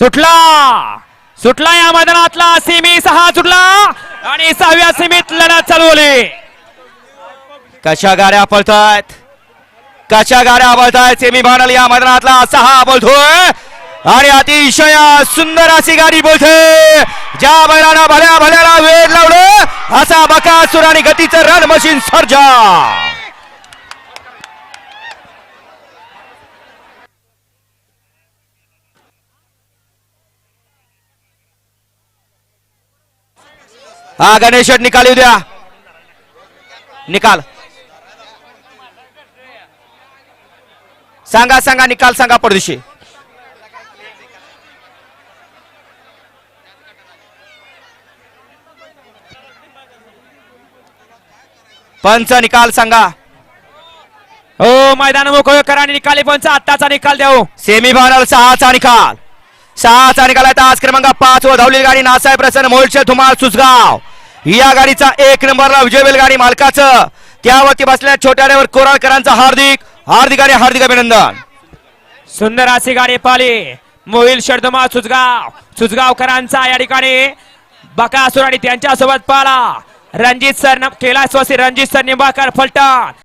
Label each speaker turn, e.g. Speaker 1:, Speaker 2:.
Speaker 1: सुटला. सुटला या मैदानातला. सेमी सहा सुटला. आणि सहाव्या सेमीत लढत चालवली.
Speaker 2: कशा गाड्या पळतायत? कशा गाड्या पळतायत? सेमी फायनल या मैदानातला. सहा बोलतोय. आणि अतिशय सुंदर अशी गाडी बोलते. ज्या बैलानं भल्या भल्याला वेळ लावलं असा बकासूर आणि गतीचं रन मशीन सर्जा. हा गणेश निकाल येऊ द्या. निकाल. सांगा सांगा निकाल सांगा पडदिशी पंच निकाल सांगा.
Speaker 1: हो मैदान मोकळ करा आणि निकाली पंच. आत्ताचा निकाल द्याव
Speaker 2: सेमी फायनल सहाचा निकाल. सहाचा निकाल आहे आज क्रमांक पाच व धावलेली गाडी नासाय प्रसन्न मोलशे धुमाळ सुसगाव या गाडीचा एक नंबरला विजय बैलगाडी मालकाचं. त्यावरती बसलेल्या छोट्या ड्रायव्हर कोराळकरांचा हार्दिक हार्दिक आणि हार्दिक अभिनंदन.
Speaker 1: सुंदर अशी गाडी पाली. मोहिल शर्दमा सुजगाव. सुजगावकरांचा या ठिकाणी बकासूर आणि त्यांच्यासोबत पाला. रणजित सर कैलासवासी रणजित सर निंबाकर फलटण.